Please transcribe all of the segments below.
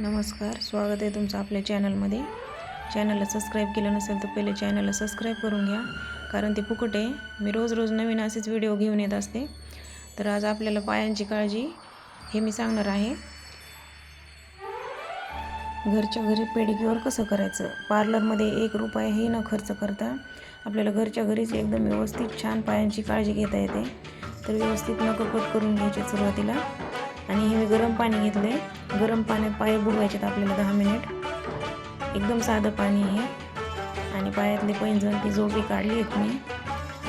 नमस्कार स्वागत आहे तुमचं आपल्या चॅनलमध्ये. चॅनलला सबस्क्राईब केलं नसेल तर पहिले चॅनलला सबस्क्राईब करून घ्या कारण ते फुकट आहे. मी रोज रोज नवीन असेच व्हिडिओ घेऊन येत असते. तर आज आपल्याला पायांची काळजी हे मी सांगणार आहे. घरच्या घरी पेडिक्युअर कसं करायचं? पार्लरमध्ये एक रुपयाही न खर्च करता आपल्याला घरच्या घरीच एकदम व्यवस्थित छान पायांची काळजी घेता येते. तर व्यवस्थित नखं कट करून घ्यायचे सुरुवातीला. आणि हे मी गरम पाणी घेतले गरम पाण्यात पाय बुडवायचेत आपल्याला दहा मिनिट. एकदम साधं पाणी आहे. आणि पायातले पैंजण ती जोपी काढली आहेत मी.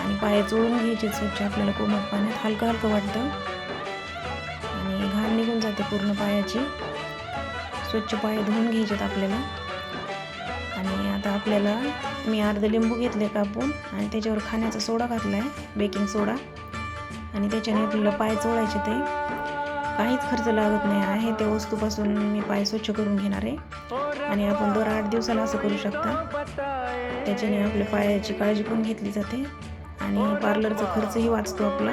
आणि पाय चोळून घ्यायचे स्वच्छ आपल्याला कोमट पाण्यात. हलकं हलकं वाटतं. आणि घाण निघून जाते पूर्ण पायाची. स्वच्छ पाय धुवून घ्यायचेत आपल्याला. आणि आता आपल्याला मी अर्ध लिंबू घेतले कापून आणि त्याच्यावर खाण्याचा सोडा घातला आहे बेकिंग सोडा. आणि त्याच्याने आपल्याला पाय चोळायचे ते. काहीच खर्च लागत नाही. आहे त्या वस्तूपासून मी पाय स्वच्छ करून घेणार आहे. आणि आपण दर आठ दिवसाला असं करू शकता. त्याच्याने आपल्या पायाची काळजी पण घेतली जाते. आणि पार्लरचा खर्चही वाचतो आपला.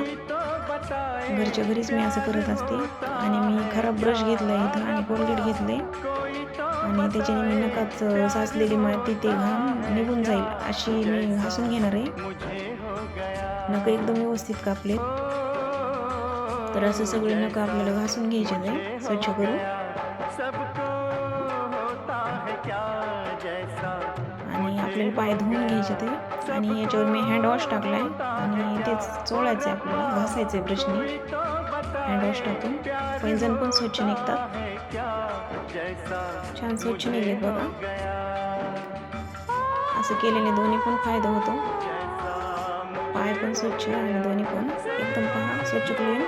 घरच्या घरीच मी असं करत असते. आणि मी खराब ब्रश घेतला इथं आणि कोलगेट घेतले आणि त्याच्याने मी नकाच साचलेली माती ते घाम निघून जाईल अशी मी घासून घेणार आहे. नक एकदम व्यवस्थित कापले तर असं सगळे नकं आपल्याला घासून घ्यायचे आहे स्वच्छ करून आणि आपल्याला पाय धुवून घ्यायचे ते. आणि याच्यावर मी हँडवॉश टाकला आहे आणि तेच चोळायचं आहे आपल्याला घासायचं आहे ब्रशने हँडवॉश टाकून. पैंजण पण स्वच्छ निघतात. छान स्वच्छ निघलेत बघा. असं केल्याने दोन्ही पण फायदा होतो. पाय पण स्वच्छ आणि दोन्ही पण. एकदम पहा स्वच्छ क्लीन